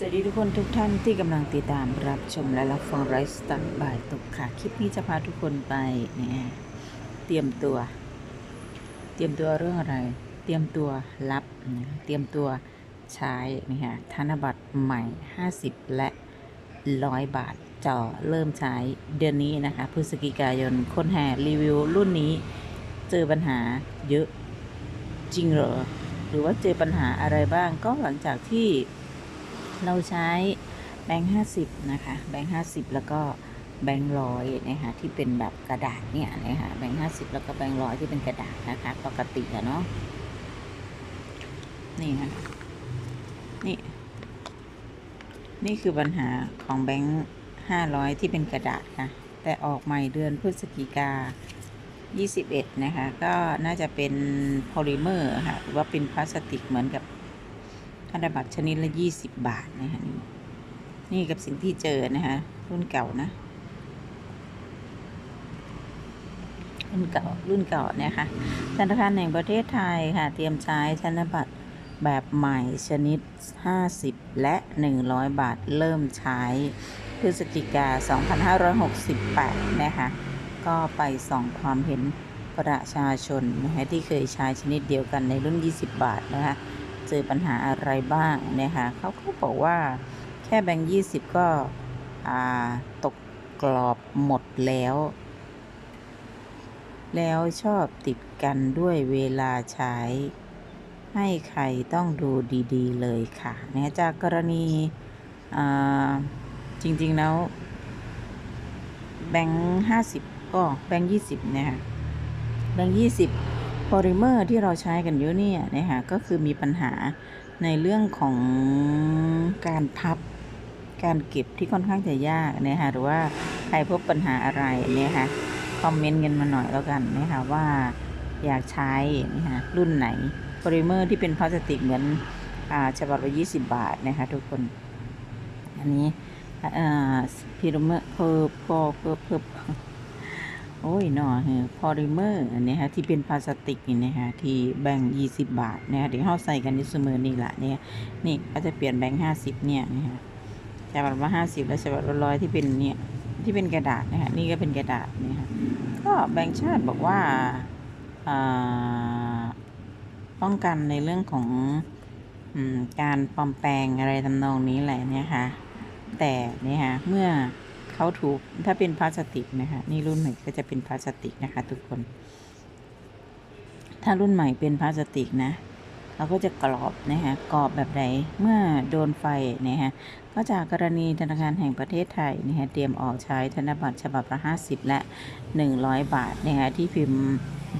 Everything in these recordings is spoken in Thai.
สวัสดีทุกคนทุกท่านที่กำลังติดตามรับชมและรับฟังไลฟ์สไตล์บ่ายตกค่ะ คลิปนี้จะพาทุกคนไปเนี่ยเตรียมตัว เตรียมตัวเรื่องอะไร เตรียมตัวรับ เตรียมตัวใช้นี่ค่ะธนบัตรใหม่ 50 และ 100 บาทจะเริ่มใช้เดือนนี้นะคะพฤศจิกายนคนแห่รีวิวรุ่นนี้ เจอปัญหาเยอะจริงเหรอ หรือว่าเจอปัญหาอะไรบ้างก็หลังจากที่ เราใช้แบงค์ห้าสิบนะคะแบงค์ห้าสิบแล้วก็แบงค์ร้อยนะคะที่เป็นแบบกระดาษเนี่ยนะคะแบงค์ห้าสิบแล้วก็แบงค์ร้อยที่เป็นกระดาษนะคะปกติอะเนาะนี่ค่ะนี่ นี่คือปัญหาของแบงค์ห้าร้อยที่เป็นกระดาษค่ะ แต่ออกใหม่เดือนพฤศจิกา21 นะคะ ก็น่าจะเป็นโพลิเมอร์ค่ะ หรือว่าเป็นพลาสติกเหมือนกับ ธนบัตรชนิดละ20บาทนะคะนี่นี่กับสิ่งที่เจอนะคะรุ่นเก่านะรุ่นเก่ารุ่นเก่าเนี่ยค่ะธนาคารแห่งประเทศไทยค่ะ เตรียมใช้ธนบัตรแบบใหม่ชนิด 50 และ 100 บาทเริ่มใช้พฤศจิกา 2568 นะคะ ก็ไปส่องความเห็นประชาชนนะคะที่เคยใช้ชนิดเดียวกันในรุ่น 20 บาทนะคะ เจอปัญหาอะไรบ้างนะคะเขาก็บอกว่าแค่แบงค์ยี่สิบก็ตกกรอบหมดแล้ว แล้วชอบติดกันด้วยเวลาใช้ ให้ใครต้องดูดีๆเลยค่ะนะจากกรณีจริง ๆ แล้ว แบงค์ห้าสิบก็แบงค์ยี่สิบเนี่ยค่ะแบงค์ยี่สิบ โพลิเมอร์ที่เราใช้กันอยู่เนี่ยนะคะก็คือมีปัญหาในเรื่องของการพับการเก็บที่ค่อนข้างจะยากนะคะหรือว่าใครพบปัญหาอะไรเนี่ยคะคอมเมนต์กันมาหน่อยแล้วกันนะคะว่าอยากใช้นะคะรุ่นไหนโพลิเมอร์ที่เป็นพลาสติกเหมือนอ่าฉบับละ20 บาทนะคะทุกคน อันนี้อ่าพิรเมอร์เพอร์พอเพอร์เพอร์ โอ้ยหนอเฮพอลิเมอร์อันนี้ฮะที่เป็นพลาสติกนี่นะฮะที่แบ่งค์20บาทนะฮะที่เขาใส่กันอยู่เสมอนี่แหละเนี่ยนี่ก็จะเปลี่ยนแบงค์50เนี่ยนะฮะฉบับละ50แล้วฉบับละร้อยที่เป็นเนี่ยที่เป็นกระดาษนะฮะนี่ก็เป็นกระดาษเนี่ยฮะก็แบงค์ชาติบอกว่าอ่าป้องกันในเรื่องของอการปลอมแปลงอะไรทำนองนี้แหละเนี่ยค่ะแต่เนี่ยฮะเมื่อ เขาถูกถ้าเป็นพลาสติกนะคะนี่รุ่นใหม่ก็จะเป็นพลาสติกนะคะ ทุกคน ถ้ารุ่นใหม่เป็นพลาสติกนะเราก็จะกรอบนะคะกรอบแบบไหนเมื่อโดนไฟนะคะก็จากกรณีธนาคารแห่งประเทศไทยนะคะเตรียมออกใช้ธนบัตรฉบับละ 50 และ 100 บาทนะคะที่พิมพ์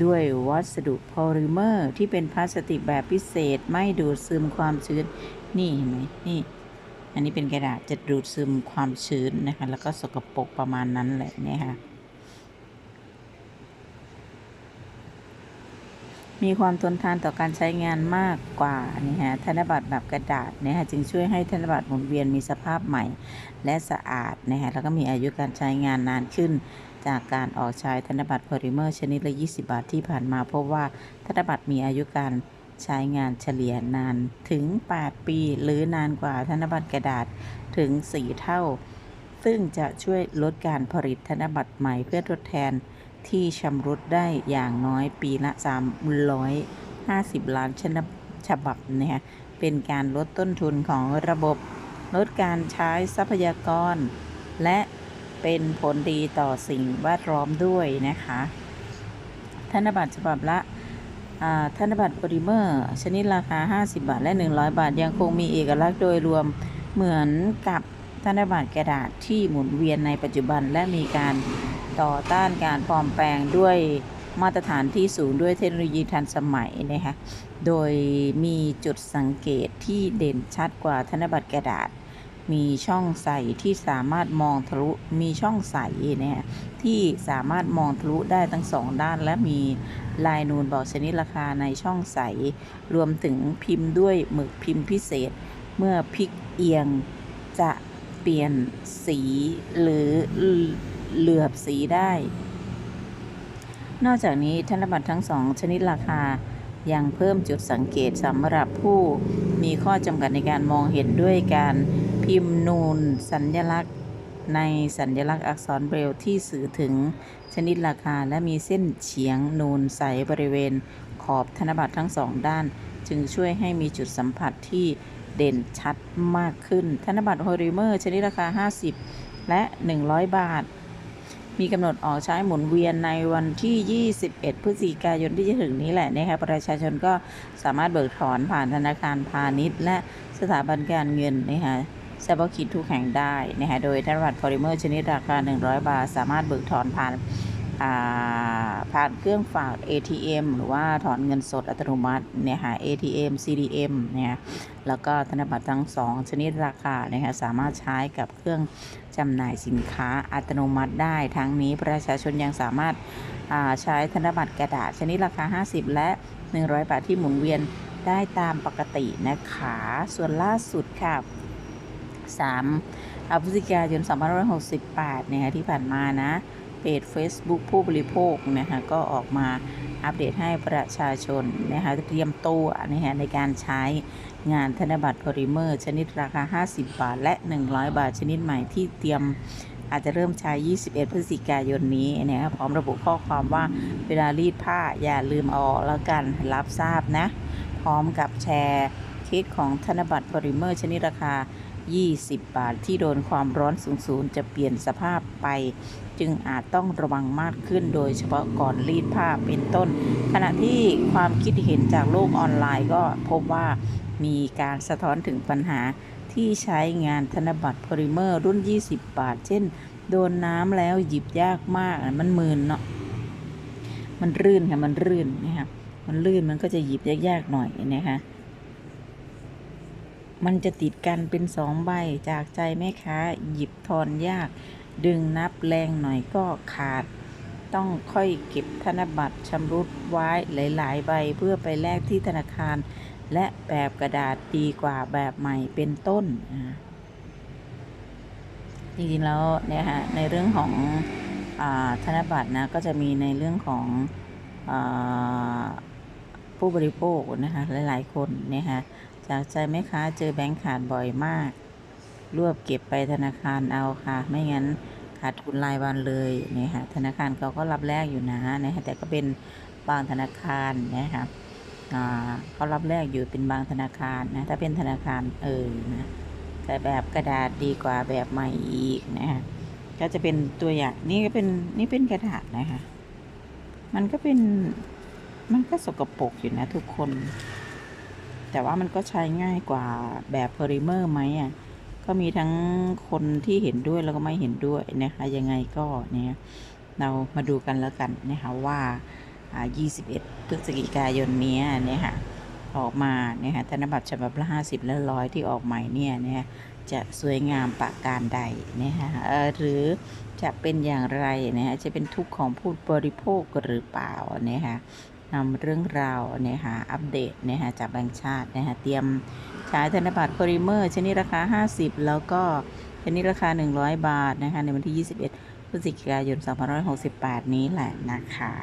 ด้วยวัสดุโพลิเมอร์ ที่เป็นพลาสติกแบบพิเศษไม่ดูดซึมความชื้น นี่เห็นไหมนี่ อันนี้เป็นกระดาษจะดูดซึมความชื้นนะคะ แล้วก็สกปรกประมาณนั้นแหละเนี่ยค่ะ มีความทนทานต่อการใช้งานมากกว่านี่ฮะธนบัตรแบบกระดาษเนี่ยฮะจึงช่วยให้ธนบัตรหมุนเวียนมีสภาพใหม่ และสะอาดนะฮะแล้วก็มีอายุการใช้งานนานขึ้นจากการออกใช้ธนบัตรโพลิเมอร์ชนิดละ 20 บาทที่ผ่านมาพบว่าธนบัตรมีอายุการ ใช้งานเฉลี่ยนานถึง 8 ปี หรือนานกว่าธนบัตรกระดาษถึง 4 เท่า ซึ่งจะช่วยลดการผลิตธนบัตรใหม่เพื่อทดแทนที่ชำรุดได้อย่างน้อยปีละ 350 ล้านฉบับเนี่ยเป็นการลดต้นทุนของระบบ ลดการใช้ทรัพยากร และเป็นผลดีต่อสิ่งแวดล้อมด้วยนะคะ ธนบัตรฉบับละ ธนบัตรโพลิเมอร์ ชนิดราคา 50 บาท และ 100 บาท ยังคงมีเอกลักษณ์โดยรวมเหมือนกับธนบัตรกระดาษที่หมุนเวียนในปัจจุบันและมีการต่อต้านการปลอมแปลงด้วยมาตรฐานที่สูงด้วยเทคโนโลยีทันสมัยนะคะ โดยมีจุดสังเกตที่เด่นชัดกว่าธนบัตรกระดาษ มีช่องใสที่สามารถมองทะลุมีช่องใส่นะฮะที่สามารถมองทะลุได้ทั้งสองด้าน และมีลายนูนบอกชนิดราคาในช่องใส รวมถึงพิมพ์ด้วยหมึกพิมพ์พิเศษ เมื่อพลิกเอียงจะเปลี่ยนสีหรือเหลือบสีได้ นอกจากนี้ธนบัตรทั้งสองชนิดราคายังเพิ่มจุดสังเกตสำหรับผู้มีข้อจำกัดในการมองเห็นด้วยการ พิมพ์นูนสัญลักษณ์ในสัญลักษณ์อักษรเบรลที่สื่อถึงชนิดราคา และมีเส้นเฉียงนูนใสบริเวณขอบธนบัตรทั้งสองด้าน จึงช่วยให้มีจุดสัมผัสที่เด่นชัดมากขึ้น ธนบัตรโฮริเมอร์ชนิดราคา 50 และ 100 บาท มีกำหนดออกใช้หมุนเวียนในวันที่ 21 พฤศจิกายนที่จะถึงนี้แหละนะคะประชาชนก็สามารถเบิกถอนผ่านธนาคารพาณิชย์ และสถาบันการเงินนะคะ เฉพาะกิจทุกแห่งได้นะคะโดยธนบัตรโพลิเมอร์ชนิดราคา 100 บาท สามารถเบิกถอนผ่านผ่านเครื่องฝาก ATM หรือว่าถอนเงินสดอัตโนมัติเนี่ยค่ะ ATM CDM เนี่ยแล้วก็ธนบัตรทั้งสองชนิดราคานะคะสามารถใช้กับเครื่องจำหน่ายสินค้าอัตโนมัติได้ ทั้งนี้ประชาชนยังสามารถาใช้ธนบัตรกระดาษชนิดราคา 50 และ 100 บาทที่หมุนเวียนได้ตามปกตินะคะ ส่วนล่าสุดค่ะ 3พฤศจิกายน2568นะคะที่ผ่านมานะเพจ Facebook ผู้บริโภคนะคะก็ออกมาอัปเดตให้ประชาชนนะคะเตรียมตัวนะคะในการใช้งานธนบัตรโพลิเมอร์ ชนิดราคา 50 บาท และ 100 บาทชนิดใหม่ที่เตรียมอาจจะเริ่มใช้ 21 พฤศจิกายนนี้นะคะพร้อมระบุข้อความว่าเวลารีดผ้าอย่าลืมเอาอกแล้วกันรับทราบนะ พร้อมกับแชร์เคสของธนบัตรโพลิเมอร์ ชนิดราคา 20 บาทที่โดนความร้อนสูงๆ จะเปลี่ยนสภาพไป จึงอาจต้องระวังมากขึ้นโดยเฉพาะก่อนรีดผ้าเป็นต้น ขณะที่ความคิดเห็นจากโลกออนไลน์ก็พบว่ามีการสะท้อนถึงปัญหาที่ใช้งานธนบัตรโพลิเมอร์รุ่น 20 บาท เช่น โดนน้ำแล้วหยิบยากมาก มันมืนเนาะมันรื่นค่ะ มันรื่นนะคะมันลื่นมันก็จะหยิบยากๆหน่อยนะคะ มันจะติดกันเป็นสองใบจากใจแม่ค้าหยิบทอนยาก ดึงนับแรงหน่อยก็ขาด ต้องค่อยเก็บธนบัตรชำรุดไว้หลาย ๆ ใบเพื่อไปแลกที่ธนาคาร และแบบกระดาษดีกว่าแบบใหม่เป็นต้น จริง ๆ แล้วเนี่ยฮะในเรื่องของอธนบัตรนะก็จะมีในเรื่องของอผู้บริโภคนะคะหลาย ๆ คนนะคะ จากใจแม่ค้าเจอแบงค์ขาดบ่อยมาก รวบเก็บไปธนาคารเอาค่ะ ไม่งั้นขาดทุนรายวันเลยนี่ค่ะธนาคารเขาก็รับแลกอยู่นะนะคะแต่ก็เป็นบางธนาคารนะคะอ่าเขารับแลกอยู่เป็นบางธนาคารนะถ้าเป็นธนาคารเออนะแต่แบบกระดาษดีกว่าแบบใหม่อีกนะคะก็จะเป็นตัวอย่างนี่ก็เป็นนี่เป็นกระดาษนะคะมันก็เป็นมันก็สกปรกอยู่นะทุกคน แต่ว่ามันก็ใช้ง่ายกว่าแบบโพลิเมอร์ไหมอะก็มีทั้งคนที่เห็นด้วยแล้วก็ไม่เห็นด้วยนะคะยังไงก็เนี่ยเรามาดูกันแล้วกันนะคะว่า 21 พฤศจิกายนนี้เนี่ยค่ะออกมาเนี่ยค่ะธนบัตรฉบับละ 50 และร้อยที่ออกใหม่เนี่ยเนี่ยจะสวยงามประการใดนะคะเอ่อหรือจะเป็นอย่างไรนะคะจะเป็นทุกข์ของผู้บริโภคหรือเปล่านี่ค่ะ นำเรื่องราวเนี่ยค่ะอัปเดตเนี่ยค่ะจากแบงค์ชาตินะคะเตรียมใช้ธนบัตรโพลิเมอร์ชนิดราคา 50 แล้วก็ชนิดราคา 100 บาทนะคะในวันที่ 21พฤศจิกายน 2568 นี้แหละนะคะ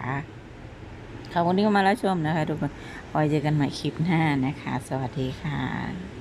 ขอบคุณที่เข้ามารับชมนะคะทุกคนไว้เจอกันใหม่คลิปหน้านะคะ สวัสดีค่ะ